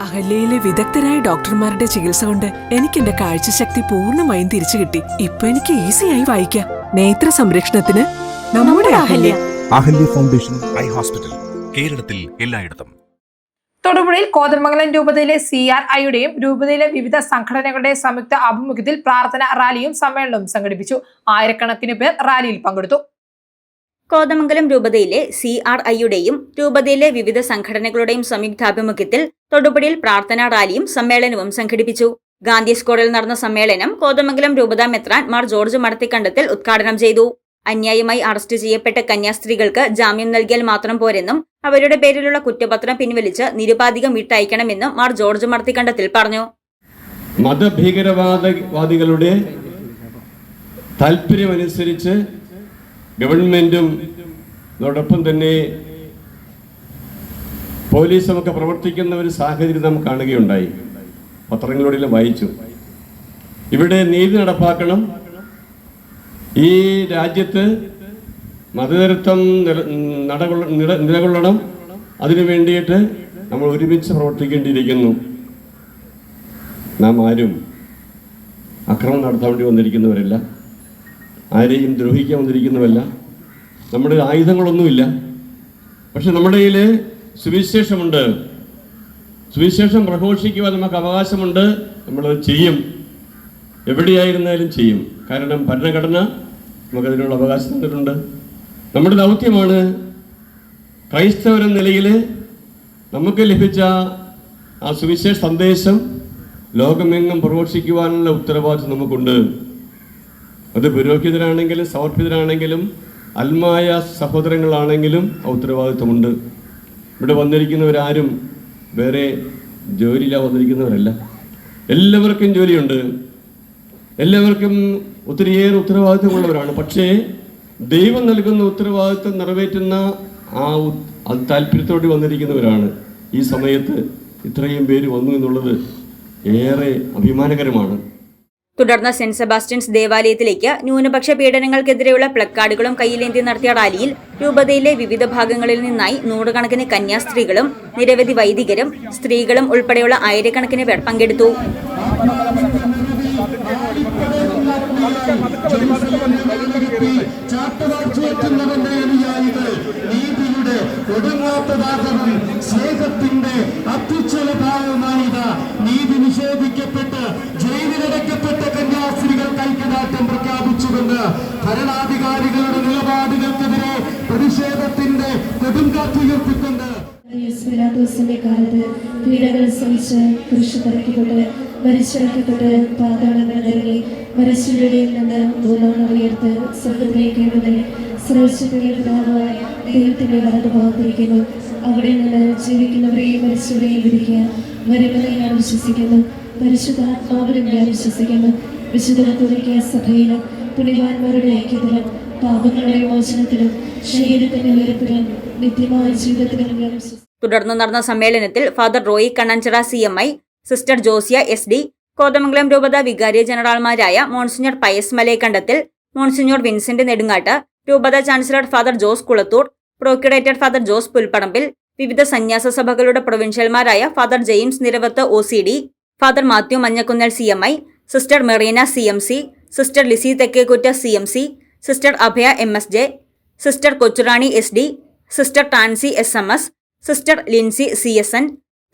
അഹല്യയിലെ വിദഗ്ധരായ ഡോക്ടർമാരുടെ ചികിത്സ കൊണ്ട് എനിക്ക് എന്റെ കാഴ്ചശക്തി പൂർണമായും തിരിച്ചു കിട്ടി. ഇപ്പൊ എനിക്ക് ഈസിയായി വായിക്കാം. നേത്ര സംരക്ഷണത്തിന് നമ്മുടെ Ahalya. Ahalya foundation eye hospital കേരളത്തിൽ എല്ലായിടത്തും. തൊടുപുഴയിൽ കോതമംഗലം രൂപതയിലെ സി ആർ ഐയുടെയും രൂപതയിലെ വിവിധ സംഘടനകളുടെ സംയുക്ത ആഭിമുഖ്യത്തിൽ പ്രാർത്ഥന റാലിയും സമ്മേളനവും സംഘടിപ്പിച്ചു. ആയിരക്കണക്കിന് പേർ റാലിയിൽ പങ്കെടുത്തു. കോതമംഗലം രൂപതയിലെ സി ആർ ഐയുടെയും രൂപതയിലെ വിവിധ സംഘടനകളുടെയും സംയുക്താഭിമുഖ്യത്തിൽ തൊടുപുഴയിൽ പ്രാർത്ഥനാ റാലിയും സമ്മേളനവും സംഘടിപ്പിച്ചു. ഗാന്ധി സ്കൂളിൽ നടന്ന സമ്മേളനം കോതമംഗലം രൂപത മെത്രാൻ മാർ ജോർജ് മടത്തിക്കണ്ടത്തിൽ ഉദ്ഘാടനം ചെയ്തു. അന്യായമായി അറസ്റ്റ് ചെയ്യപ്പെട്ട കന്യാസ്ത്രീകൾക്ക് ജാമ്യം നൽകിയാൽ മാത്രം പോരെന്നും അവരുടെ പേരിലുള്ള കുറ്റപത്രം പിൻവലിച്ച് നിരുപാധികം വിട്ടയക്കണമെന്നും മാർ ജോർജ് മടത്തിക്കണ്ടത്തിൽ പറഞ്ഞു. മതഭീകരവാദവാദികളുടെ താല്പര്യമനുസരിച്ച് ഗവൺമെന്റും അതോടൊപ്പം തന്നെ പോലീസും ഒക്കെ പ്രവർത്തിക്കുന്ന ഒരു സാഹചര്യം നാം കാണുകയുണ്ടായി. പത്രങ്ങളിലൂടെ വായിച്ചു. ഇവിടെ നീതി നടപ്പാക്കണം. ഈ രാജ്യത്ത് മതതരത്വം നിലകൊള്ളണം. അതിനു വേണ്ടിയിട്ട് നമ്മൾ ഒരുമിച്ച് പ്രവർത്തിക്കേണ്ടിയിരിക്കുന്നു. നാം ആരും അക്രമം നടത്താൻ വേണ്ടി വന്നിരിക്കുന്നവരല്ല. ആരെയും ദ്രോഹിക്കാൻ വന്നിരിക്കുന്നവല്ല നമ്മുടെ ആയുധങ്ങളൊന്നുമില്ല. പക്ഷെ നമ്മുടെ കയ്യിൽ സുവിശേഷമുണ്ട്. സുവിശേഷം പ്രഘോഷിക്കുവാൻ നമുക്ക് അവകാശമുണ്ട്. നമ്മളത് ചെയ്യും. എവിടെയായിരുന്നാലും ചെയ്യും. കാരണം ഭരണഘടന നമുക്കതിനുള്ള അവകാശം തന്നിട്ടുണ്ട്. നമ്മുടെ ദൗത്യമാണ് ക്രൈസ്തവരെന്ന നിലയിൽ നമുക്ക് ലഭിച്ച ആ സുവിശേഷ സന്ദേശം ലോകമെങ്ങും പ്രഘോഷിക്കുവാനുള്ള ഉത്തരവാദിത്വം നമുക്കുണ്ട്. അത് പുരോഹിതരാണെങ്കിലും സമർപ്പിതരാണെങ്കിലും അൽമായ സഹോദരങ്ങളാണെങ്കിലും ഉത്തരവാദിത്വമുണ്ട്. ഇവിടെ വന്നിരിക്കുന്നവരാരും വേറെ ജോലിയിലാണ് വന്നിരിക്കുന്നവരല്ല. എല്ലാവർക്കും ജോലിയുണ്ട്. എല്ലാവർക്കും ഒത്തിരിയേറെ ഉത്തരവാദിത്വമുള്ളവരാണ്. പക്ഷേ ദൈവം നൽകുന്ന ഉത്തരവാദിത്വം നിറവേറ്റുന്ന ആ അത് താല്പര്യത്തോടെ വന്നിരിക്കുന്നവരാണ്. ഈ സമയത്ത് ഇത്രയും പേര് വന്നു എന്നുള്ളത് ഏറെ അഭിമാനകരമാണ്. തുടർന്ന് സെന്റ് സെബാസ്റ്റ്യൻസ് ദേവാലയത്തിലേക്ക് ന്യൂനപക്ഷ പീഡനങ്ങൾക്കെതിരെയുള്ള പ്ലക്കാർഡുകളും കയ്യിലേന്തി നടത്തിയ റാലിയിൽ രൂപതയിലെ വിവിധ ഭാഗങ്ങളിൽ നിന്നായി നൂറുകണക്കിന് കന്യാസ്ത്രീകളും നിരവധി വൈദികരും സ്ത്രീകളും ഉൾപ്പെടെയുള്ള ആയിരക്കണക്കിന് പേർ പങ്കെടുത്തു. നീതിയുടെ ഒടുങ്ങാത്ത ദാഹവും സ്നേഹത്തിന്റെ അത്യുച്ഛല ഭാവമാണിത് നീതി നിഷേധിക്കപ്പെട്ട് ജയിലിലടയ്ക്കപ്പെട്ട കന്യാസ്ത്രീകൾ ഐക്യദാർഢ്യം പ്രഖ്യാപിച്ചുകൊണ്ട് ഭരണാധികാരികളുടെ നിലപാടുകൾക്കെതിരെ പ്രതിഷേധത്തിന്റെ കൊടുങ്കാറ്റുയർത്തിക്കൊണ്ട് യേശുവിലാദോസിന്റെ കാലത്ത് പീഡകൾ സഹിച്ച് കുരിശ് തറയ്ക്കപ്പെട്ട് മരിച്ചിറക്കപ്പെട്ട് പാതാളങ്ങൾ ഇറങ്ങി മരിച്ചവരുടെയിൽ നിന്ന് മൂന്നാം ഉയർത്ത് സ്വർഗത്തിലേക്ക് പിതാവായ ദൈവത്തിന്റെ വലതു ഭാഗത്തിരിക്കുന്നു. അവിടെ നിന്ന് ജീവിക്കുന്നവരെയും മരിച്ചവരെയും വിധിക്കുക വരുമെന്ന് ഞാൻ വിശ്വസിക്കുന്നു. പരിശുദ്ധാത്മാവിലും ഞാൻ വിശ്വസിക്കുന്നു. വിശുദ്ധ തുറക്കിയ സഭയിലും പുണ്യവാന്മാരുടെ ഐക്യത്തിലും പാപങ്ങളുടെ മോചനത്തിലും ശരീരത്തിന്റെ ഉയരത്തിലും നിത്യമായ ജീവിതത്തിലും ഞാൻ വിശ്വസിക്കുന്നു. തുടർന്ന് നടന്ന സമ്മേളനത്തിൽ father Roy Kannanchira C M I sister Josia S D Kothamangalam രൂപത വികാരി ജനറൽമാരായ monsignor Pius Malayakandathil monsignor Vincent Nedungattu രൂപത chancellor father Jose Kulathoor procurator father Jose Pulppadampil വിവിധ സന്യാസ സഭകളുടെ പ്രൊവിൻഷ്യൽമാരായ father James Niravath O C D father Mathew Manjakunnel C M I sister Merina C M C sister Lissy Thekkekutta C M C sister Abhaya M S J sister Kochurani S D sister Tansy S M S Sister Lincy C S N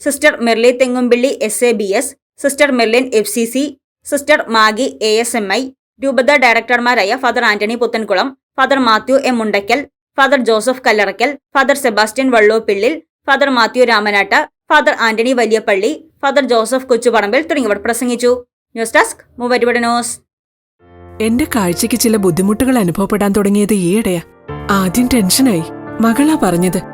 Sister Merly Thengumpilly S A B S Sister Merlin F C C Sister Maggie A S M I രൂപത ഡയറക്ടർമാരായ Father Antony Puthenkulam Father Mathew M Mundackal Father Joseph Kallarakkal Father Sebastian Vallopillil Father Mathew Ramanatta Father Antony Valiyapally Father Joseph Kochuparambil തുടങ്ങിയവർ പ്രസംഗിച്ചു. News desk മൂവരുപട news. എന്റെ കാഴ്ചയ്ക്ക് ചില ബുദ്ധിമുട്ടുകൾ അനുഭവപ്പെടാൻ തുടങ്ങിയത് ഈയിടെയാ. ആദ്യം ടെൻഷനായി. മകളാ പറഞ്ഞത്.